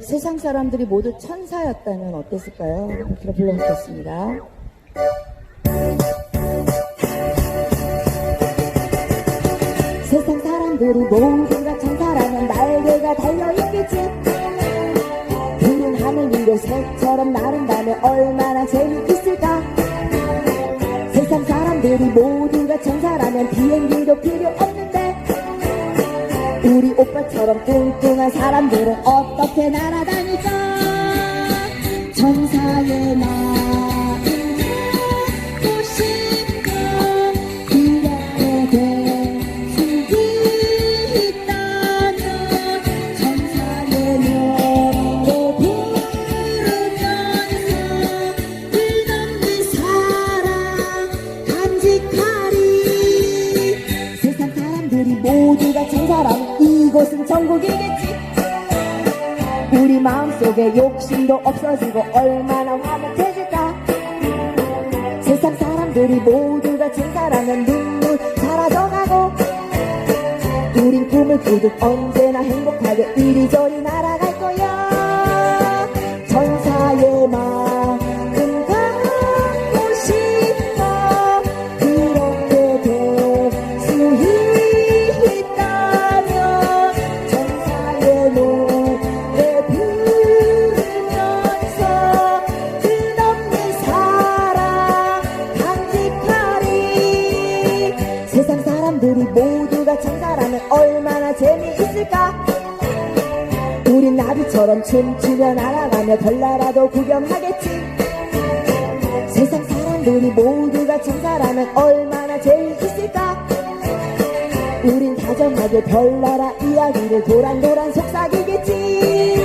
세상 사람들이 모두 천사였다면 어땠을까요? 그럼 불러보겠습니다. 세상 사람들이 모두가 천사라면 날개가 달려있겠지 푸른 하늘 위로 새처럼 나른다면 얼마나 재미있을까 세상 사람들이 모두가 천사라면 비행기도 필요 없는데 우리 오빠처럼 뚱뚱한 사람들은 어떻게 날아다닐까 이곳은 천국이겠지. 우리 마음속에 욕심도 없어지고 얼마나 화목해질까. 세상 사람들이 모두가 천사라면 눈물 사라져가고 우린 꿈을 꾸듯 언제나 행복하게 이리저리 날아갈 사람들이 모두가 천사라면 얼마나 재미있을까? 우린 나비처럼 춤추며 날아가며 별나라도 구경하겠지. 세상 사람들이 모두가 천사라면 얼마나 재미있을까? 우린 다정하게 별나라 이야기를 도란도란 속삭이겠지